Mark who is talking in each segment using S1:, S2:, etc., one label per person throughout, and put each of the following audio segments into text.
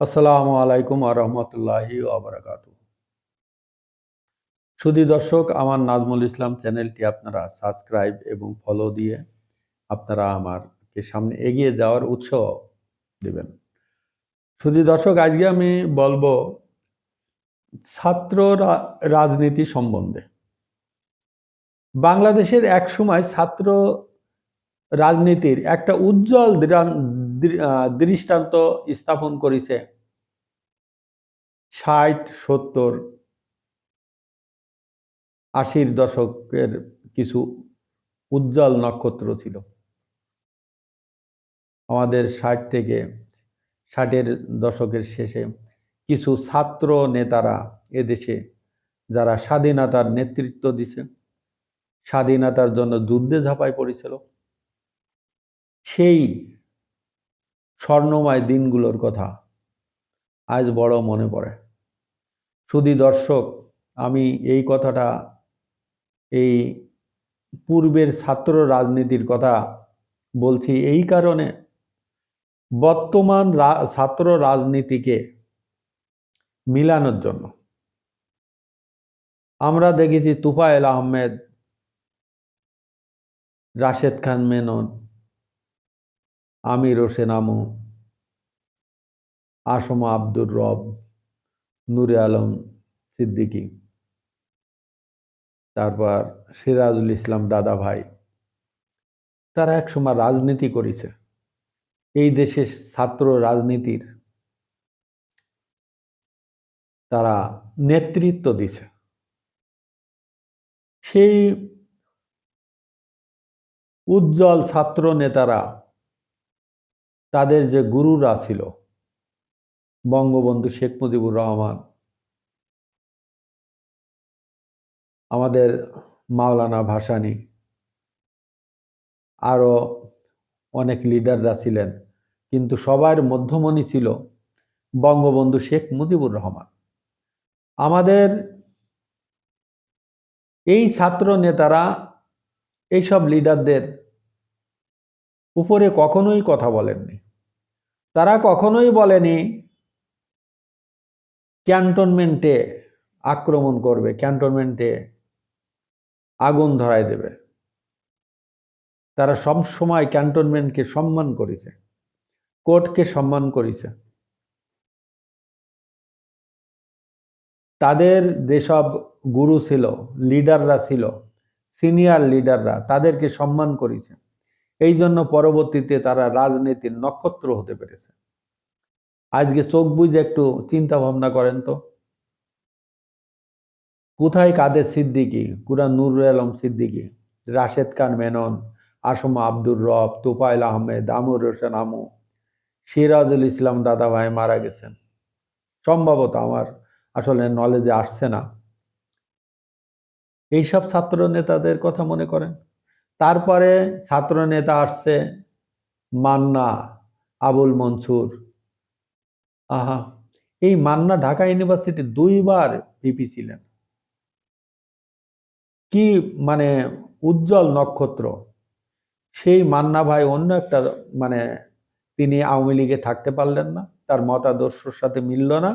S1: আসসালামু আলাইকুম আরহামতুল্লাহি আবরাকাত সুধী দর্শক, আমার নাজমুল ইসলাম চ্যানেলটি আপনারা সাবস্ক্রাইব এবং ফলো দিয়ে আপনারা আমারকে সামনে এগিয়ে যাওয়ার উৎসাহ দেবেন। সুধী দর্শক, আজকে আমি বলব ছাত্র রাজনীতি সম্বন্ধে। বাংলাদেশের এক সময় ছাত্র রাজনীতির একটা উজ্জ্বল দৃষ্টান্ত স্থাপন করেছে। ষাট, সত্তর, আশির দশকের কিছু উজ্জ্বল নক্ষত্র ছিল। আমাদের ষাট থেকে ষাটের দশকের শেষে কিছু ছাত্র নেতারা এদেশে, যারা স্বাধীনতার নেতৃত্ব দিছে, স্বাধীনতার জন্য যুদ্ধে ঝাঁপায় পড়েছিল। সেই স্বর্ণময় দিনগুলোর কথা। আজ বড় মনে পড়ে। শুধু দর্শক, আমি এই কথাটা, এই পূর্বের ছাত্র রাজনীতির কথা বলছি এই কারণে, বর্তমান ছাত্র রাজনীতিকে মিলানোর জন্য। আমরা দেখেছি তুফায়েল আহমেদ, রাশেদ খান মেনন আমির হোসেন আমু, আসম আব্দুর রব, নূরে আলম সিদ্দিকী। তারপর সিরাজুল ইসলাম দাদা ভাই। তারা একসময় রাজনীতি করেছে। এই দেশের ছাত্র রাজনীতির তারা নেতৃত্ব দিছে। সেই উজ্জ্বল ছাত্র নেতারা তাদের যে গুরুরা ছিল, বঙ্গবন্ধু শেখ মুজিবুর রহমান, আমাদের মাওলানা ভাসানি আরও অনেক লিডাররা ছিলেন, কিন্তু সবার মধ্যমণি ছিল বঙ্গবন্ধু শেখ মুজিবুর রহমান। আমাদের এই ছাত্র নেতারা, এইসব লিডারদের উপরে কখনোই কথা বলেননি। তারা কখনোই বলেনি ক্যান্টনমেন্টে আক্রমণ করবে, ক্যান্টনমেন্টে আগুন ধরায় দেবে। তারা সব সময় ক্যান্টনমেন্টকে সম্মান করেছে, কোর্টকে সম্মান করেছে। তাদের যেসব গুরু ছিল, লিডাররা ছিল, সিনিয়র লিডাররা, তাদেরকে সম্মান করেছে। এই জন্য পরবর্তীতে তারা রাজনীতির নক্ষত্র হতে পেরেছে। আজকে চোখ বুঝে একটু চিন্তা ভাবনা করেন তো। কোথায় কাদের সিদ্দিকি? কুরআন নুরুল আলম সিদ্দিকি, রাশেদ খান মেনন, আসম আব্দুর রব তোফাইল আহমেদ, আমুর হোসেন আমু, সিরাজুল ইসলাম দাদা ভাই মারা গেছেন। সম্ভবত আমার আসলে নলেজে আসছে না। এইসব ছাত্র নেতাদের কথা মনে করেন? তারপরে ছাত্র নেতা আসছে মান্না আবুল মনসুর। আহা, এই মান্না ঢাকা ইউনিভার্সিটি দুইবার ভিপি ছিলেন। কি মানে উজ্জ্বল নক্ষত্র। সেই মান্না ভাই অন্য একটা মানে তিনি আওয়ামী লীগে থাকতে পারলেন না, তার মতাদর্শর সাথে মিলল না।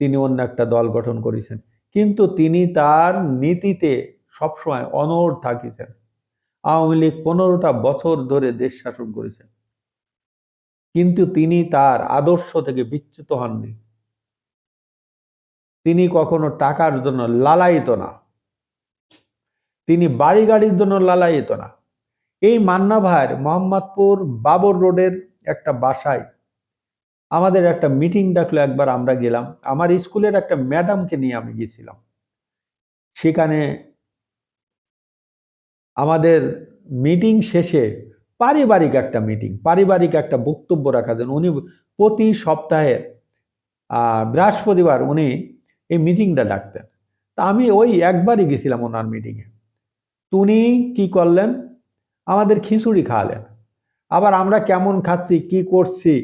S1: তিনি অন্য একটা দল গঠন করেছেন। কিন্তু তিনি তার নীতিতে সবসময় অনড় থাকিছেন আওয়ামী লীগ পনেরোটা বছর ধরে দেশ শাসন করেছেন কিন্তু তিনি তার আদর্শ থেকে বিচ্যুত হননি। তিনি কখনো টাকার জন্য লালায়িত না। তিনি বাড়ি গাড়ির জন্য লালায়িত না। এই মান্না ভাইয়ের মোহাম্মদপুর বাবর রোডের একটা বাসায় আমাদের একটা মিটিং ডাকলো একবার আমরা গেলাম। আমার স্কুলের একটা ম্যাডামকে নিয়ে আমি গেছিলাম। সেখানে আমাদের মিটিং শেষে পারিবারিক একটা মিটিং পারিবারিক একটা বক্তব্য রাখা দেন উনি প্রতি সপ্তাহে বৃহস্পতিবার উনি এই মিটিংটা ডাকতেন। তা আমি ওই একবারই গেছিলাম ওনার মিটিংয়ে তো উনি কি করলেন? আমাদের খিচুড়ি খাওয়ালেন। আবার আমরা কেমন খাচ্ছি, কি করছি,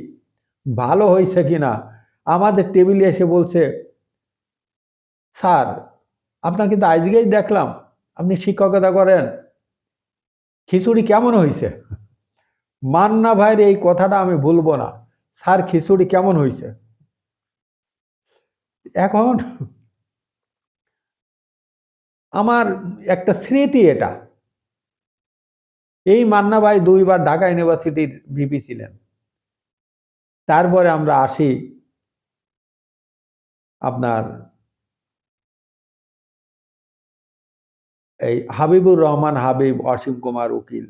S1: ভালো হয়েছে কি না আমাদের টেবিলে এসে বলছে, স্যার, আপনাকে তো আজকেই দেখলাম, আপনি শিক্ষকতা করেন খিচুড়ি কেমন হয়েছে মান্না ভাইয়ের এই কথাটা আমি ভুলবো না। স্যার, খিচুড়ি কেমন হয়েছে এখন আমার একটা স্মৃতি এটা। এই মান্না ভাই দুইবার ঢাকা ইউনিভার্সিটির ভিপি ছিলেন। তারপরে আমরা আসি আপনার এই হাবিবুর রহমান হাবিব অসীম কুমার উকিল।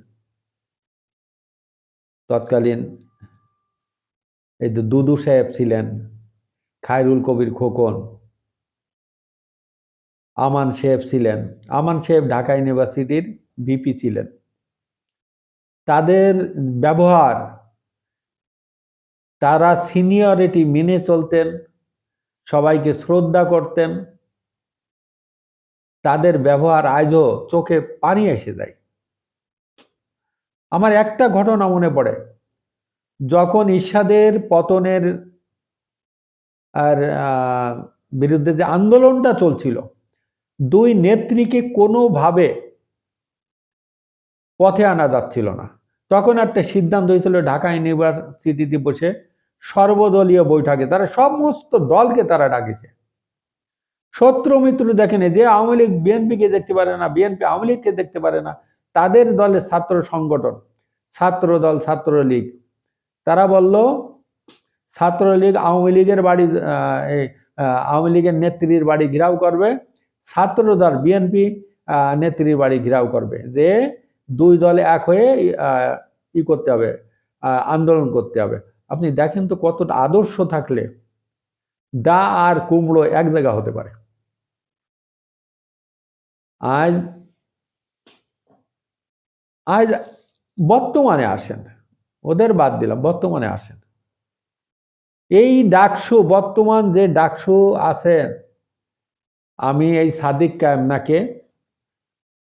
S1: তৎকালীন এই দুদু সাহেব ছিলেন, খায়রুল কবির খোকন, আমান সাহেব ছিলেন। আমান সাহেব ঢাকা ইউনিভার্সিটির ভিপি ছিলেন। তাদের ব্যবহার, তারা সিনিয়রিটি মেনে চলতেন, সবাইকে শ্রদ্ধা করতেন তাদের ব্যবহার আজও চোখে পানি এসে যায়। আমার একটা ঘটনা মনে পড়ে। যখন ঈর্ষাদের পতনের আর বিরুদ্ধে যে আন্দোলনটা চলছিল, দুই নেত্রীকে কোনোভাবে পথে আনা যাচ্ছিল না। তখন একটা সিদ্ধান্ত হয়েছিল ঢাকা ইউনিভার্সিটিতে বসে সর্বদলীয় বৈঠকে তারা সমস্ত দলকে তারা ডাকেছে। শত্রু মিত্র দেখেন যে আওয়ামী লীগ, বিএনপিকে দেখতে পারে না, বিএনপি আওয়ামী লীগকে দেখতে পারে না, তাদের দলের ছাত্র সংগঠন, ছাত্র দল ছাত্রলীগ তারা বলল ছাত্রলীগ আওয়ামী লীগের বাড়ি আওয়ামী লীগের নেত্রীর বাড়ি ঘিরাও করবে, ছাত্র দল, বিএনপি নেত্রীর বাড়ি ঘিরাও করবে, যে দুই দলে এক হয়ে ই করতে হবে আন্দোলন করতে হবে। আপনি দেখেন তো কতটা আদর্শ থাকলে, দা আর কুমড়ো এক জায়গা হতে পারে। আজ আজ বর্তমানে আসেন। ওদের বাদ দিলাম, বর্তমানে আসেন। এই ডাকসু, বর্তমান যে ডাকসু আছেন, আমি এই সাদিক কায়মনাকে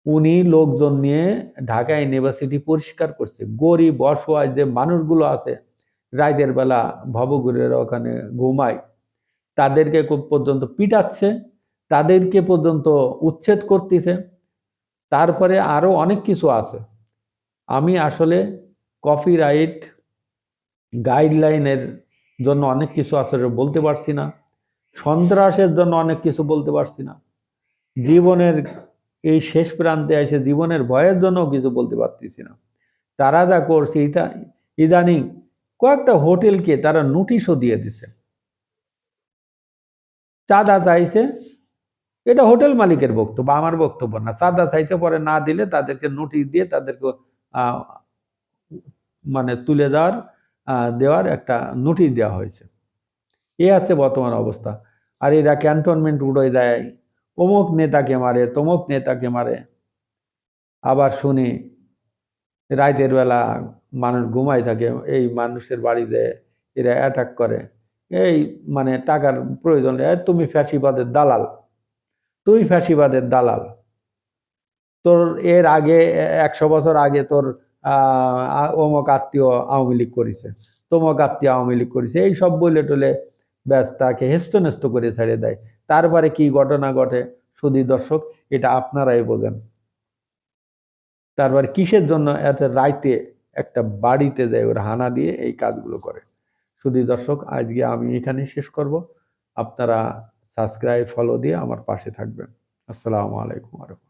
S1: উনি লোকজন নিয়ে ঢাকা ইউনিভার্সিটি পরিষ্কার করছে। গরিব, অসহায় যে মানুষগুলো আছে রাতের বেলা ভবগুরের ওখানে ঘুমায়, তাদেরকে পর্যন্ত পিটাচ্ছে। তাদেরকে পর্যন্ত উচ্ছেদ করতেছে। তারপরে আরও অনেক কিছু আছে। আমি আসলে কপিরাইট গাইডলাইনের জন্য অনেক কিছু আসলে বলতে পারছি না। সন্ত্রাসের জন্য অনেক কিছু বলতে পারছি না। জীবনের এই শেষ প্রান্তে এসে জীবনের ভয়ের জন্য কিছু বলতে পারতেছি না। তারা যা করছে, ইতা, ইদানিং কয়েকটা হোটেলকে তারা নোটিশও দিয়ে দিছে। চাঁদা চাইছে। এটা হোটেল মালিকের বক্তব্য, আমার বক্তব্য না। চাঁদা চাইতে পরে না দিলে তাদেরকে নোটিশ দিয়ে তাদেরকে মানে তুলে দেওয়ার দেওয়ার একটা নোটিশ দেওয়া হয়েছে। এ আছে বর্তমান অবস্থা। আর এরা ক্যান্টনমেন্ট উড়োয় দেয়। অমুক নেতাকে মারে, তমুক নেতাকে মারে। আবার শুনি রাতের বেলা মানুষ ঘুমাই থাকে, এই মানুষের বাড়িতে এরা অ্যাটাক করে। এই মানে টাকার প্রয়োজন তুমি ফ্যাসিবাদের দালাল। তুই ফ্যাসিবাদের দালাল। তোর এর আগে একশো বছর আগে তোর অমক আত্মীয় আওয়ামী লীগ করেছে। তমক আত্মীয় আওয়ামী লীগ করেছে। এই সব বলে টলে ব্যাস তাকে হেস্তনেস্ত করে ছেড়ে দেয়। তারপরে কি ঘটনা ঘটে? সুদী দর্শক, এটা আপনারাই বোঝেন। তারপর কিসের জন্য এত রাইতে একটা বাড়িতে দেয়, ওরা হানা দিয়ে এই কাজগুলো করে। শুধু দর্শক, আজকে আমি এখানে শেষ করব। আপনারা সাবস্ক্রাইব ফলো দিয়ে আমার পাশে থাকবেন। আসসালামু আলাইকুম আরহাম